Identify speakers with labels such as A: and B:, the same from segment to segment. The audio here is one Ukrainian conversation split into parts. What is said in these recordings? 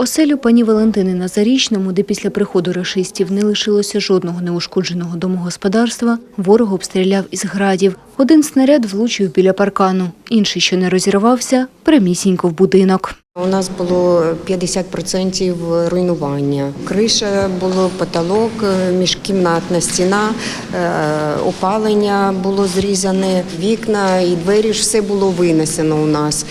A: Оселю пані Валентини на Зарічному, де після приходу рашистів не лишилося жодного неушкодженого домогосподарства, ворог обстріляв із градів. Один снаряд влучив біля паркану, інший, що не розірвався, прямісінько в будинок.
B: У нас було 50% руйнування. Криша було потолок, міжкімнатна стіна, е, опалення було зрізане, вікна і двері ж все було винесено у нас.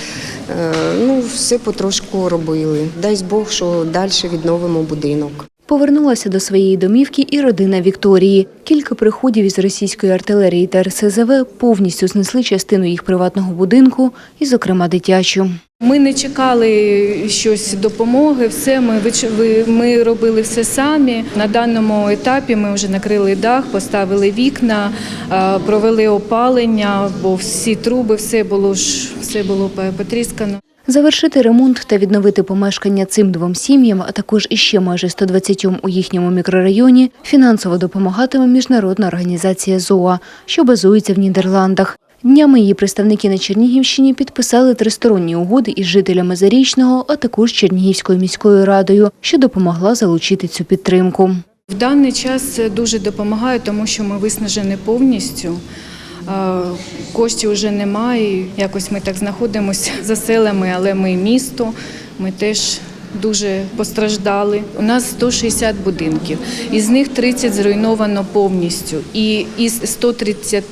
B: Е, Ну, все потрошку робили. Дай Бог, що далі відновимо будинок.
A: Повернулася до своєї домівки і родина Вікторії. Кілька приходів із російської артилерії та РСЗВ повністю знесли частину їх приватного будинку, і, зокрема, дитячу.
C: Ми не чекали щось допомоги. Все ми ми робили все самі. На даному етапі ми вже накрили дах, поставили вікна, провели опалення, бо всі труби, все було ж все було потріскано.
A: Завершити ремонт та відновити помешкання цим двом сім'ям, а також іще майже 120 у їхньому мікрорайоні, фінансово допомагатиме міжнародна організація ЗОА, що базується в Нідерландах. Днями її представники на Чернігівщині підписали тристоронні угоди із жителями Зарічного, а також Чернігівською міською радою, що допомогла залучити цю підтримку.
C: В даний час дуже допомагає, тому що ми виснажені повністю. Е, Коштів вже немає. Якось ми так знаходимося за селами, але ми місто. Ми теж дуже постраждали. У нас 160 будинків, із них 30 зруйновано повністю. І із 130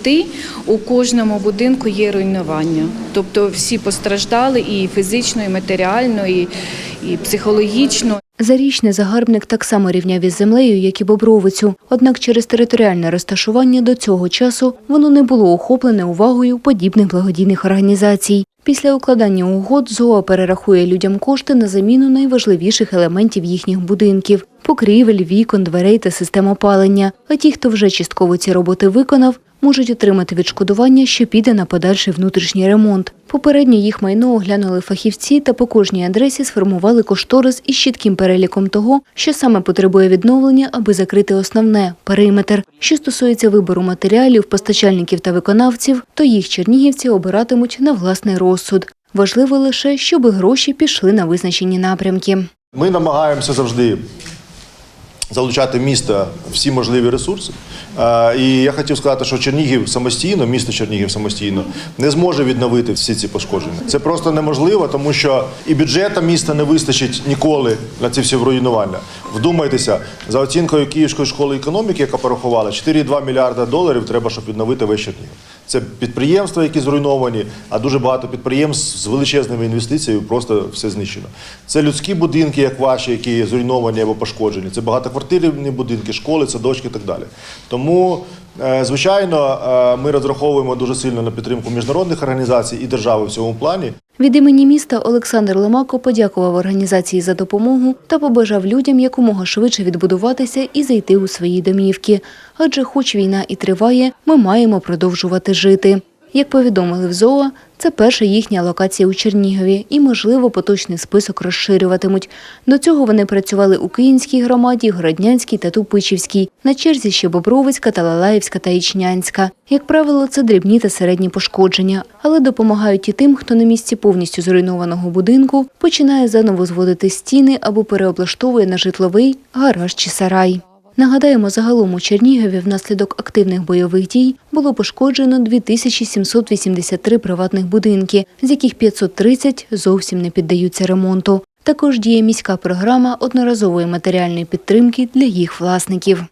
C: у кожному будинку є руйнування. Тобто всі постраждали і фізично, і матеріально, і, і психологічно.
A: Зарічний загарбник так само рівняв із землею, як і Бобровицю. Однак через територіальне розташування до цього часу воно не було охоплене увагою подібних благодійних організацій. Після укладання угод ЗОА перерахує людям кошти на заміну найважливіших елементів їхніх будинків – покрівель, вікон, дверей та систем опалення. А ті, хто вже частково ці роботи виконав, можуть отримати відшкодування, що піде на подальший внутрішній ремонт. Попередньо їх майно оглянули фахівці та по кожній адресі сформували кошторис із чітким переліком того, що саме потребує відновлення, аби закрити основне периметр. Що стосується вибору матеріалів, постачальників та виконавців, то їх чернігівці обиратимуть на власний розсуд. Важливо лише, щоб гроші пішли на визначені напрямки.
D: Ми намагаємося завжди залучати в місто всі можливі ресурси. І я хотів сказати, що Чернігів самостійно, місто Чернігів самостійно не зможе відновити всі ці пошкодження. Це просто неможливо, тому що і бюджету міста не вистачить ніколи на ці всі руйнування. Вдумайтеся, за оцінкою Київської школи економіки, яка порахувала, 4,2 мільярда доларів треба, щоб відновити весь Чернігів. Це підприємства, які зруйновані, а дуже багато підприємств з величезними інвестиціями просто все знищено. Це людські будинки, як ваші, які зруйновані або пошкоджені. Це багатоквартирні будинки, школи, садочки і так далі. Тому, звичайно, е, ми розраховуємо дуже сильно на підтримку міжнародних організацій і держави в цьому плані.
A: Від імені міста Олександр Ломако подякував організації за допомогу та побажав людям якомога швидше відбудуватися і зайти у свої домівки. Адже, хоч війна і триває, ми маємо продовжувати жити. Як повідомили в ЗОА, це перша їхня локація у Чернігові і, можливо, поточний список розширюватимуть. До цього вони працювали у Київській громаді, Городнянській та Тупичівській. На черзі ще Бобровицька, Талалаївська та Ічнянська. Як правило, це дрібні та середні пошкодження, але допомагають і тим, хто на місці повністю зруйнованого будинку починає заново зводити стіни або переоблаштовує на житловий гараж чи сарай. Нагадаємо, загалом у Чернігові внаслідок активних бойових дій було пошкоджено 2783 приватних будинки, з яких 530 зовсім не піддаються ремонту. Також діє міська програма одноразової матеріальної підтримки для їх власників.